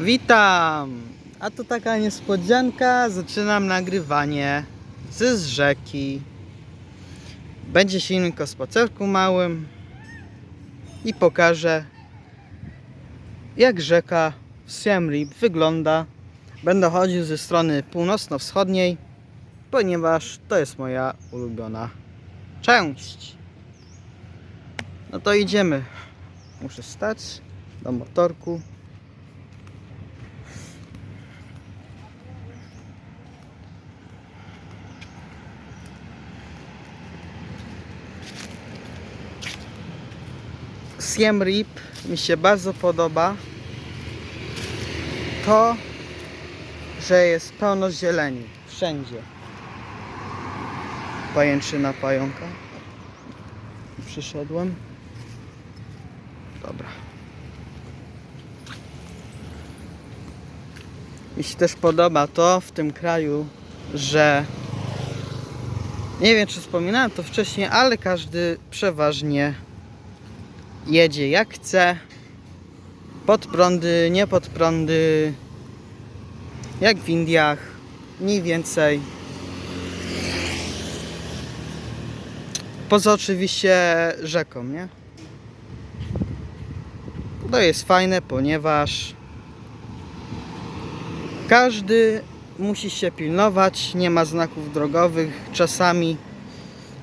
Witam! A tu taka niespodzianka, zaczynam nagrywanie z z rzeki. Będzie silnik o spacerku małym i pokażę jak rzeka w Siem wygląda. Będę chodził ze strony północno-wschodniej, ponieważ to jest moja ulubiona część. No to idziemy. Muszę stać do motorku. Siem Reap mi się bardzo podoba. To, że jest pełno zieleni wszędzie. Pajęczyna pająka. Przyszedłem. Dobra. Mi się też podoba to w tym kraju, że nie wiem czy wspominałem to wcześniej, ale każdy przeważnie jedzie jak chce. Pod prądy, nie pod prądy. Jak w Indiach. Mniej więcej. Poza oczywiście rzeką, nie? To jest fajne, ponieważ każdy musi się pilnować, nie ma znaków drogowych, czasami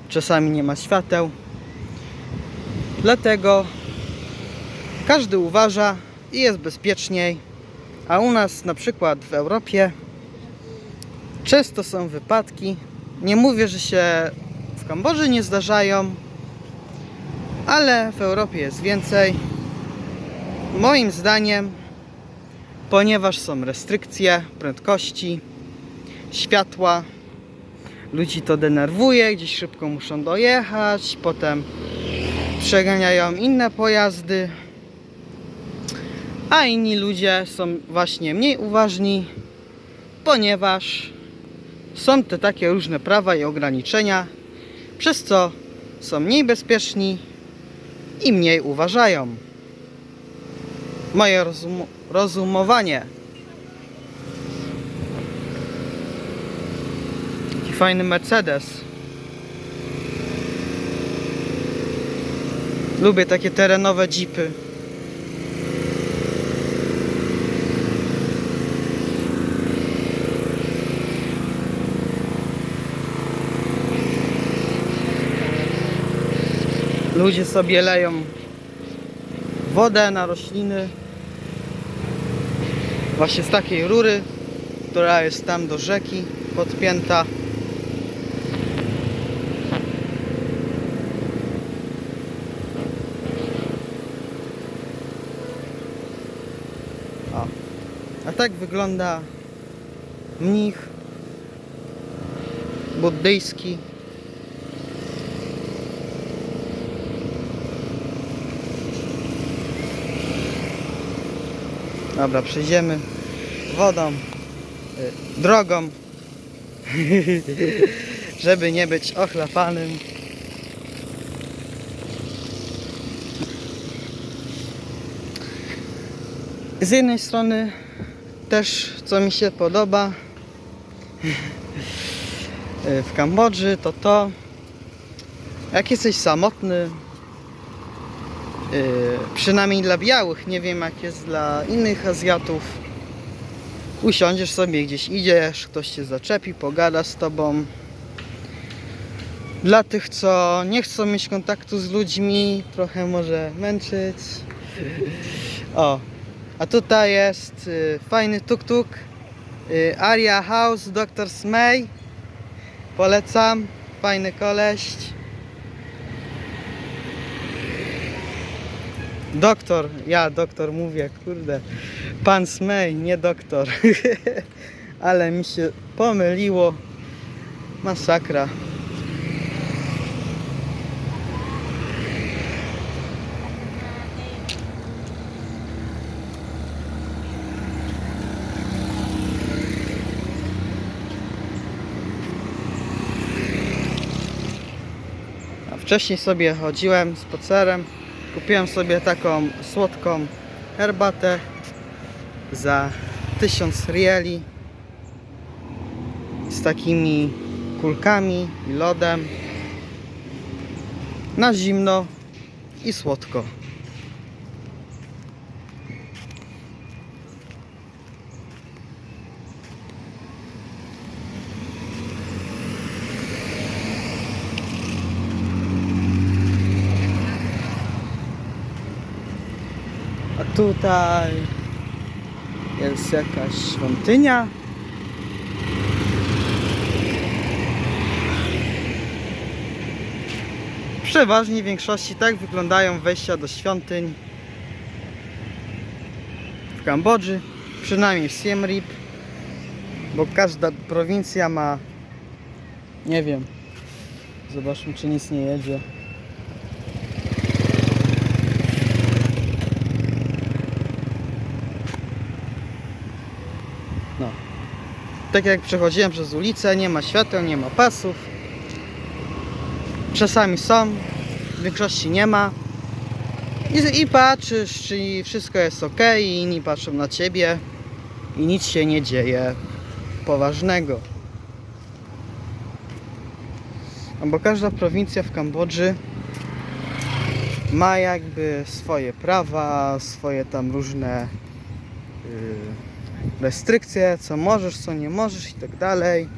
czasami nie ma świateł. Dlatego każdy uważa i jest bezpieczniej. A u nas na przykład w Europie często są wypadki. Nie mówię, że się w Kambodży nie zdarzają, ale w Europie jest więcej. Moim zdaniem, ponieważ są restrykcje prędkości, światła, ludzi to denerwuje, gdzieś szybko muszą dojechać, potem przeganiają inne pojazdy, a inni ludzie są właśnie mniej uważni, ponieważ są te takie różne prawa i ograniczenia, przez co są mniej bezpieczni i mniej uważają. Moje rozum rozumowanie. Taki fajny Mercedes. Lubię takie terenowe jeepy. Ludzie sobie leją wodę na rośliny. Właśnie z takiej rury, która jest tam do rzeki podpięta. O. A tak wygląda mnich buddyjski. Dobra, przejdziemy wodą, y, drogą, żeby nie być ochlapanym. Z jednej strony też co mi się podoba y, w Kambodży to to jak jesteś samotny przynajmniej dla białych, nie wiem jak jest dla innych Azjatów. Usiądziesz sobie gdzieś idziesz, ktoś cię zaczepi, pogada z tobą. Dla tych, co nie chcą mieć kontaktu z ludźmi, trochę może męczyć. O, a tutaj jest y, fajny tuk-tuk. Y, Aria House, Dr. Smay. Polecam, fajny koleś. Doktor, ja doktor mówię, kurde. Pan Smej, nie doktor. Ale mi się pomyliło. Masakra. Wcześniej sobie chodziłem spacerem. Kupiłem sobie taką słodką herbatę za 1000 rieli z takimi kulkami i lodem na zimno i słodko. Tutaj jest jakaś świątynia. Przeważnie w większości tak wyglądają wejścia do świątyń w Kambodży, przynajmniej w Siem Reap, bo każda prowincja ma, nie wiem, zobaczmy czy nic nie jedzie. Tak jak przechodziłem przez ulicę, nie ma świateł, nie ma pasów. Czasami są, w większości nie ma. I, I patrzysz, czy wszystko jest ok, i inni patrzą na ciebie i nic się nie dzieje poważnego. No bo każda prowincja w Kambodży ma jakby swoje prawa, swoje tam różne yy, restrykcje, co możesz, co nie możesz i tak dalej.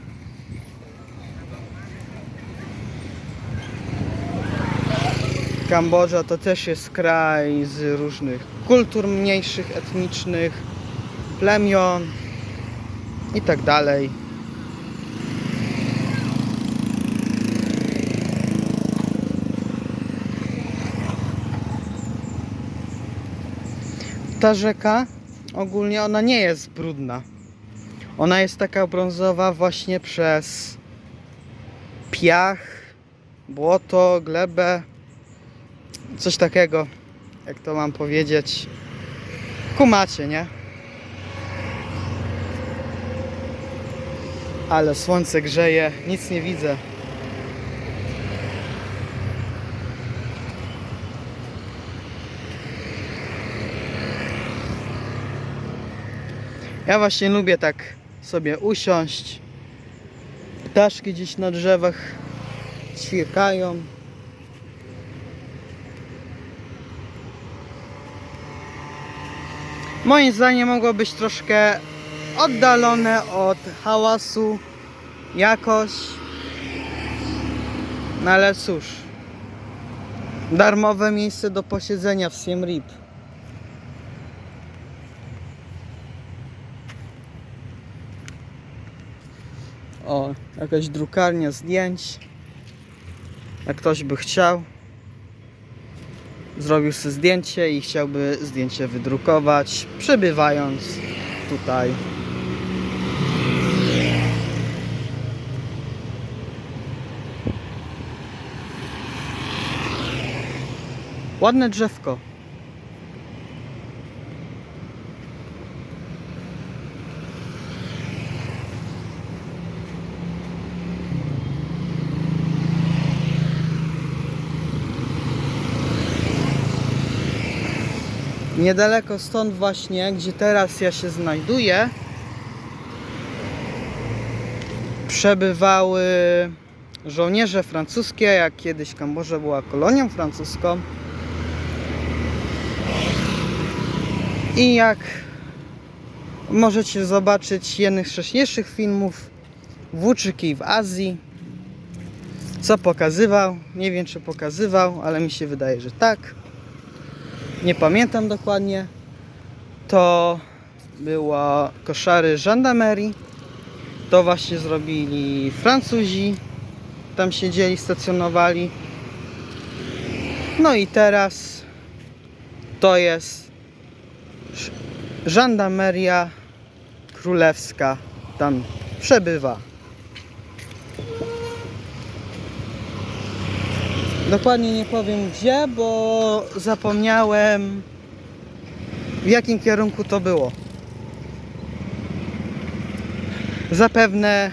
Kambodża to też jest kraj z różnych kultur mniejszych, etnicznych, plemion i tak dalej. Ta rzeka ogólnie ona nie jest brudna. Ona jest taka brązowa właśnie przez piach, błoto, glebę, coś takiego, jak to mam powiedzieć. Kumacie, nie? Ale słońce grzeje, nic nie widzę. Ja właśnie lubię tak sobie usiąść. Ptaszki gdzieś na drzewach ćwierkają. Moim zdaniem mogło być troszkę oddalone od hałasu jakoś. No ale cóż. Darmowe miejsce do posiedzenia w Siem Reap. O, jakaś drukarnia zdjęć. Jak ktoś by chciał, zrobił sobie zdjęcie i chciałby zdjęcie wydrukować, przebywając tutaj. Ładne drzewko. Niedaleko stąd właśnie, gdzie teraz ja się znajduję, przebywały żołnierze francuskie, jak kiedyś Kambodża była kolonią francuską. I jak możecie zobaczyć jednych z wcześniejszych filmów Włóczyki w Azji, co pokazywał, nie wiem czy pokazywał, ale mi się wydaje, że tak nie pamiętam dokładnie, to było koszary żandarmerii. To właśnie zrobili Francuzi. Tam siedzieli, stacjonowali. No i teraz to jest żandarmeria królewska. Tam przebywa. Dokładnie nie powiem gdzie, bo zapomniałem w jakim kierunku to było. Zapewne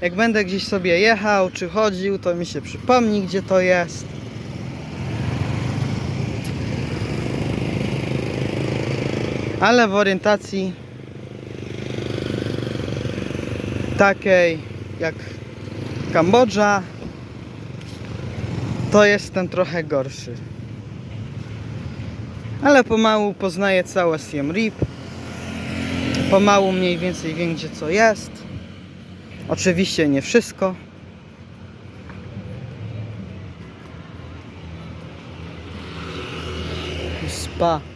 jak będę gdzieś sobie jechał czy chodził, to mi się przypomni gdzie to jest. Ale w orientacji takiej jak Kambodża to jestem trochę gorszy. Ale pomału poznaję całe Siem Reap. Pomału mniej więcej wiem gdzie co jest. Oczywiście nie wszystko. Spa.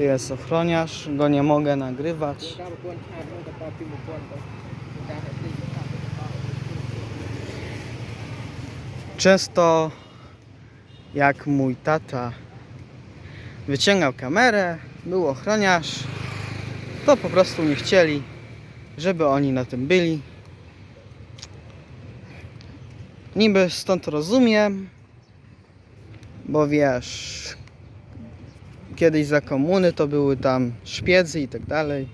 Tu jest ochroniarz, go nie mogę nagrywać. Często jak mój tata wyciągał kamerę, był ochroniarz, to po prostu nie chcieli, żeby oni na tym byli. Niby stąd rozumiem, bo wiesz, kiedyś za komuny to były tam szpiedzy i tak dalej.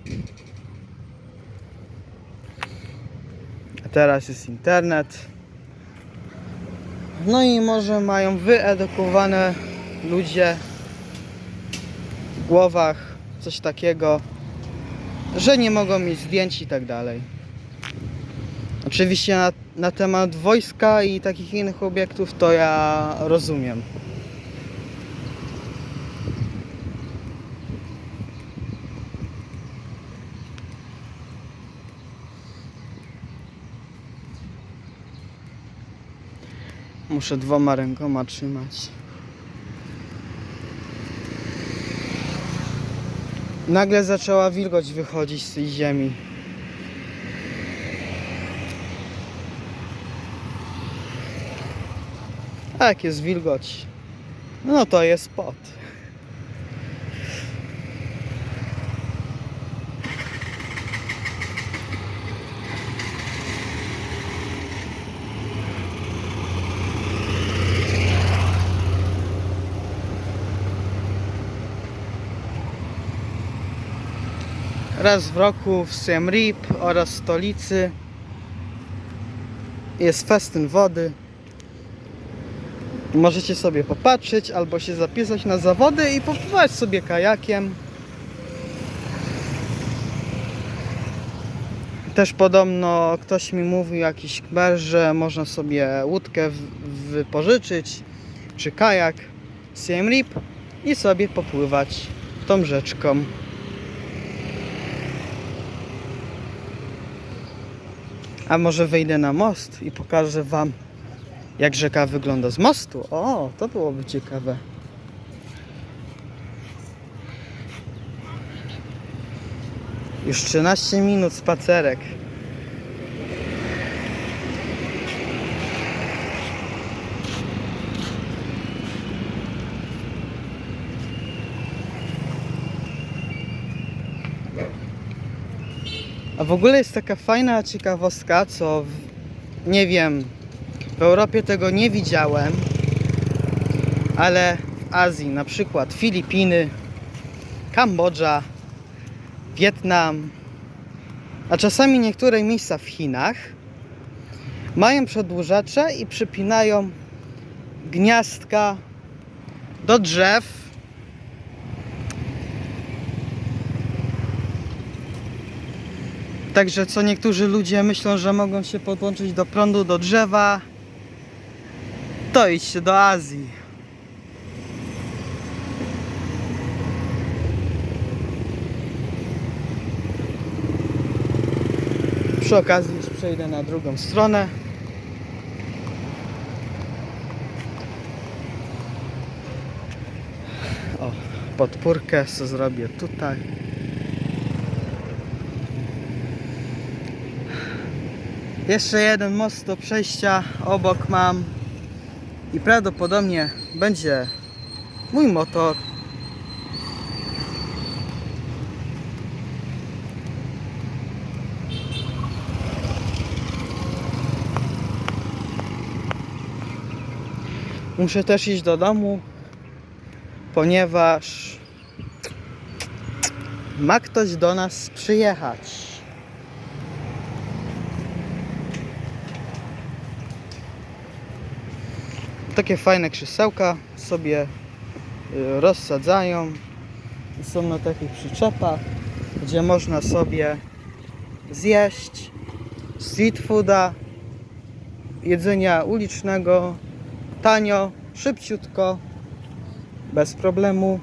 A teraz jest internet. No i może mają wyedukowane ludzie w głowach coś takiego, że nie mogą mieć zdjęć i tak dalej. Oczywiście na, na temat wojska i takich innych obiektów to ja rozumiem. Muszę dwoma rękoma trzymać. Nagle zaczęła wilgoć wychodzić z tej ziemi. A jak jest wilgoć? No to jest pot. Raz w roku w Siem Reap oraz stolicy jest festyn wody. Możecie sobie popatrzeć albo się zapisać na zawody i popływać sobie kajakiem. Też podobno ktoś mi mówił, jakiś kmer, że można sobie łódkę wypożyczyć czy kajak z Siem Reap i sobie popływać tą rzeczką. A może wejdę na most i pokażę wam jak rzeka wygląda z mostu. O, to byłoby ciekawe. Już 13 minut spacerek. A w ogóle jest taka fajna ciekawostka, co w, nie wiem, w Europie tego nie widziałem, ale w Azji, na przykład Filipiny, Kambodża, Wietnam, a czasami niektóre miejsca w Chinach mają przedłużacze i przypinają gniazdka do drzew. Także co niektórzy ludzie myślą, że mogą się podłączyć do prądu, do drzewa, to idźcie do Azji. Przy okazji już przejdę na drugą stronę. O, podpórkę co zrobię tutaj. Jeszcze jeden most do przejścia obok mam i prawdopodobnie będzie mój motor. Muszę też iść do domu, ponieważ ma ktoś do nas przyjechać. Takie fajne krzesełka sobie y, rozsadzają. Są na takich przyczepach, gdzie można sobie zjeść street fooda, jedzenia ulicznego, tanio, szybciutko, bez problemu.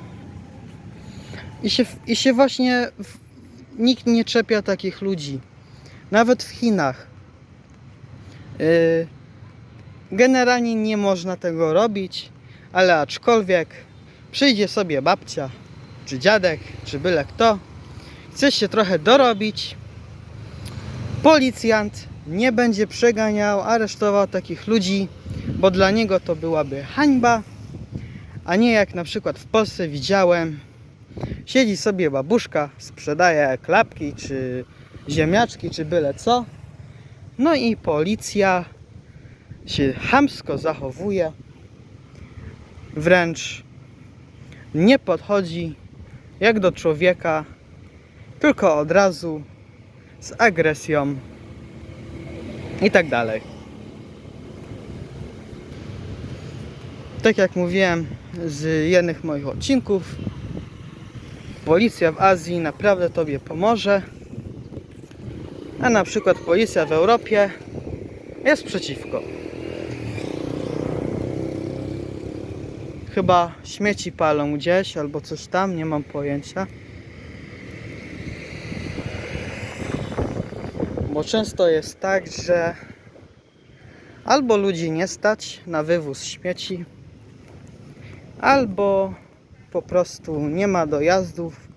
I się, i się właśnie w, nikt nie czepia takich ludzi. Nawet w Chinach. Yy, generalnie nie można tego robić, ale aczkolwiek przyjdzie sobie babcia, czy dziadek, czy byle kto, chce się trochę dorobić, policjant nie będzie przeganiał, aresztował takich ludzi, bo dla niego to byłaby hańba, a nie jak na przykład w Polsce widziałem, siedzi sobie babuszka, sprzedaje klapki, czy ziemniaczki, czy byle co, no i policja się chamsko zachowuje, wręcz nie podchodzi jak do człowieka, tylko od razu z agresją i tak dalej. Tak jak mówiłem z jednych moich odcinków, policja w Azji naprawdę Tobie pomoże, a na przykład policja w Europie jest przeciwko. Chyba śmieci palą gdzieś albo coś tam, nie mam pojęcia. Bo często jest tak, że albo ludzi nie stać na wywóz śmieci, albo po prostu nie ma dojazdów,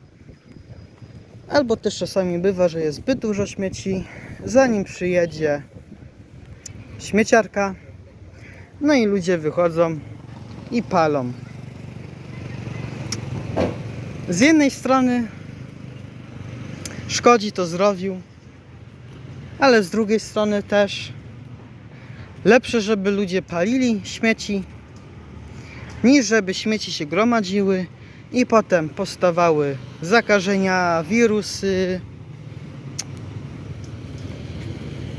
albo też czasami bywa, że jest zbyt dużo śmieci, zanim przyjedzie śmieciarka, no i ludzie wychodzą i palą. Z jednej strony szkodzi to zdrowiu, ale z drugiej strony też lepsze, żeby ludzie palili śmieci, niż żeby śmieci się gromadziły i potem powstawały zakażenia, wirusy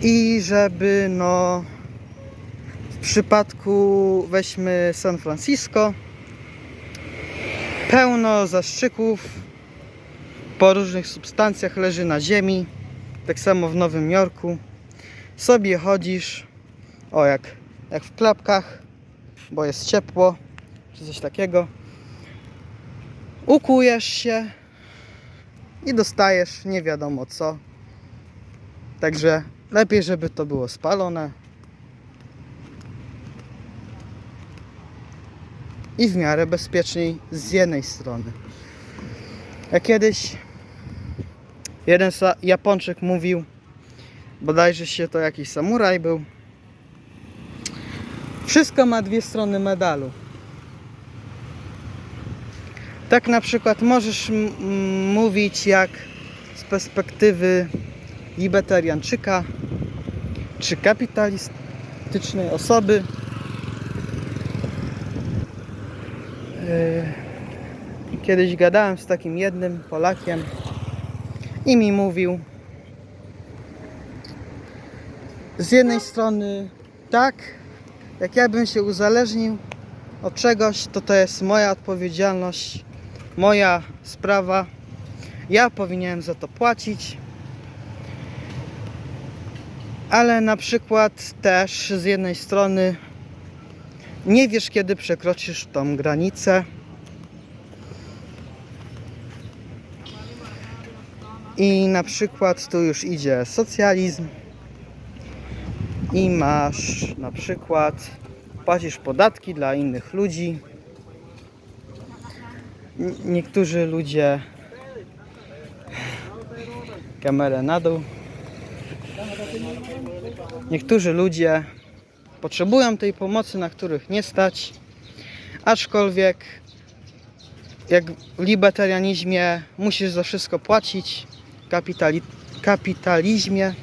i żeby no przypadku weźmy San Francisco. Pełno zastrzyków po różnych substancjach leży na ziemi tak samo w Nowym Jorku. Sobie chodzisz o jak, jak w klapkach bo jest ciepło czy coś takiego. Ukujesz się i dostajesz nie wiadomo co. Także lepiej żeby to było spalone i w miarę bezpieczniej z jednej strony. Jak kiedyś jeden Japończyk mówił, bodajże się to jakiś samuraj był, wszystko ma dwie strony medalu. Tak na przykład możesz mówić jak z perspektywy libertarianczyka czy kapitalistycznej osoby, Kiedyś gadałem z takim jednym Polakiem i mi mówił z jednej strony tak, jak ja bym się uzależnił od czegoś, to to jest moja odpowiedzialność, moja sprawa. Ja powinienem za to płacić. Ale na przykład też z jednej strony nie wiesz, kiedy przekroczysz tą granicę. I na przykład tu już idzie socjalizm. I masz na przykład płacisz podatki dla innych ludzi. Niektórzy ludzie kamerę na dół. Niektórzy ludzie potrzebują tej pomocy, na których nie stać. Aczkolwiek, jak w libertarianizmie musisz za wszystko płacić, kapitali kapitalizmie,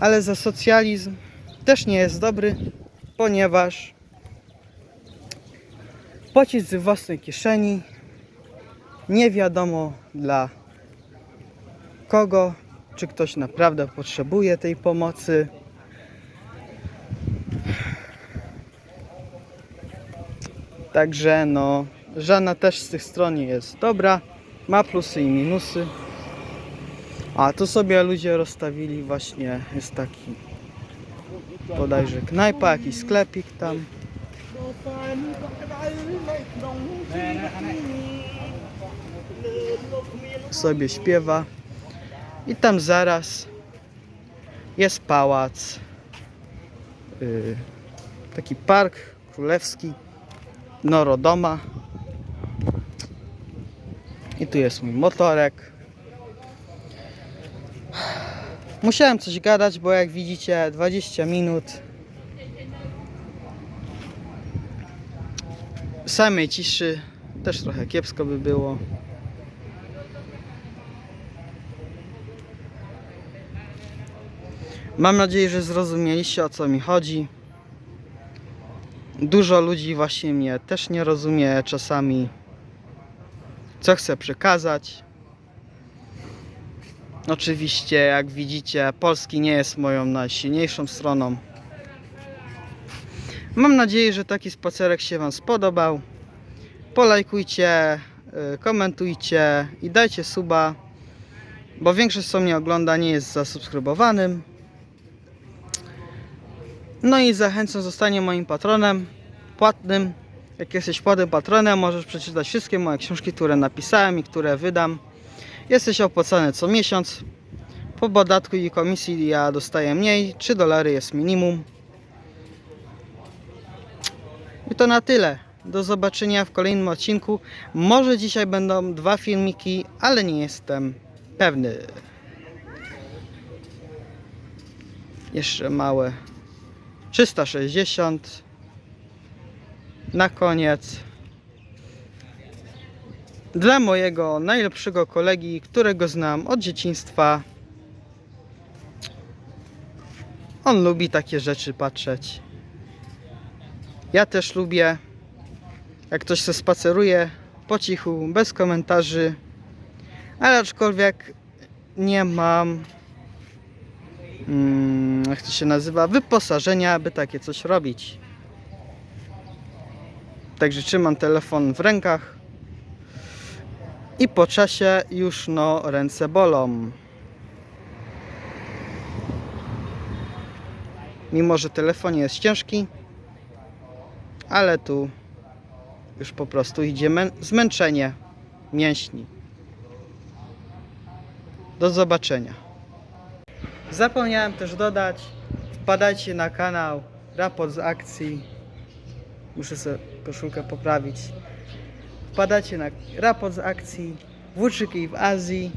ale za socjalizm też nie jest dobry, ponieważ płacisz z własnej kieszeni, nie wiadomo dla kogo, czy ktoś naprawdę potrzebuje tej pomocy. Także no, żadna też z tych stron jest dobra. Ma plusy i minusy. A tu sobie ludzie rozstawili właśnie, jest taki bodajże knajpa, jakiś sklepik tam. Sobie śpiewa. I tam zaraz jest pałac. Yy, taki park królewski. Norodoma. I tu jest mój motorek. Musiałem coś gadać, bo jak widzicie 20 minut samej ciszy też trochę kiepsko by było. Mam nadzieję, że zrozumieliście o co mi chodzi. Dużo ludzi właśnie mnie też nie rozumie czasami, co chcę przekazać. Oczywiście, jak widzicie, polski nie jest moją najsilniejszą stroną. Mam nadzieję, że taki spacerek się Wam spodobał. Polajkujcie, y, komentujcie i dajcie suba, bo większość co mnie ogląda nie jest zasubskrybowanym. No i zachęcam, zostanie moim patronem płatnym. Jak jesteś płatnym patronem, możesz przeczytać wszystkie moje książki, które napisałem i które wydam. Jesteś opłacany co miesiąc. Po podatku i komisji ja dostaję mniej. 3 dolary jest minimum. I to na tyle. Do zobaczenia w kolejnym odcinku. Może dzisiaj będą dwa filmiki, ale nie jestem pewny. Jeszcze małe 360 na koniec dla mojego najlepszego kolegi, którego znam od dzieciństwa. On lubi takie rzeczy patrzeć. Ja też lubię, jak ktoś se spaceruje po cichu, bez komentarzy, ale aczkolwiek nie mam, mm, jak to się nazywa, wyposażenia, aby takie coś robić. Także trzymam telefon w rękach i po czasie już no ręce bolą. Mimo, że telefon jest ciężki, ale tu już po prostu idzie mę- zmęczenie mięśni. Do zobaczenia. Zapomniałem też dodać, wpadajcie na kanał Raport z akcji. Muszę sobie koszulkę poprawić. Wpadacie na raport z akcji, włóczyki w Azji,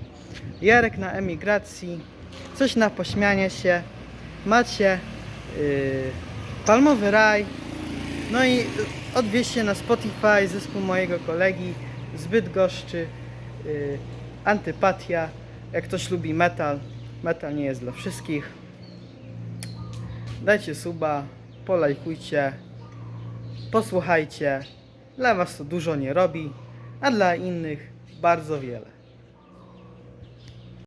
Jarek na emigracji, coś na pośmianie się, macie yy, Palmowy Raj, no i odwieźcie na Spotify zespół mojego kolegi z Bydgoszczy, yy, Antypatia, jak ktoś lubi metal, metal nie jest dla wszystkich. Dajcie suba, polajkujcie, posłuchajcie. Dla Was to dużo nie robi, a dla innych bardzo wiele.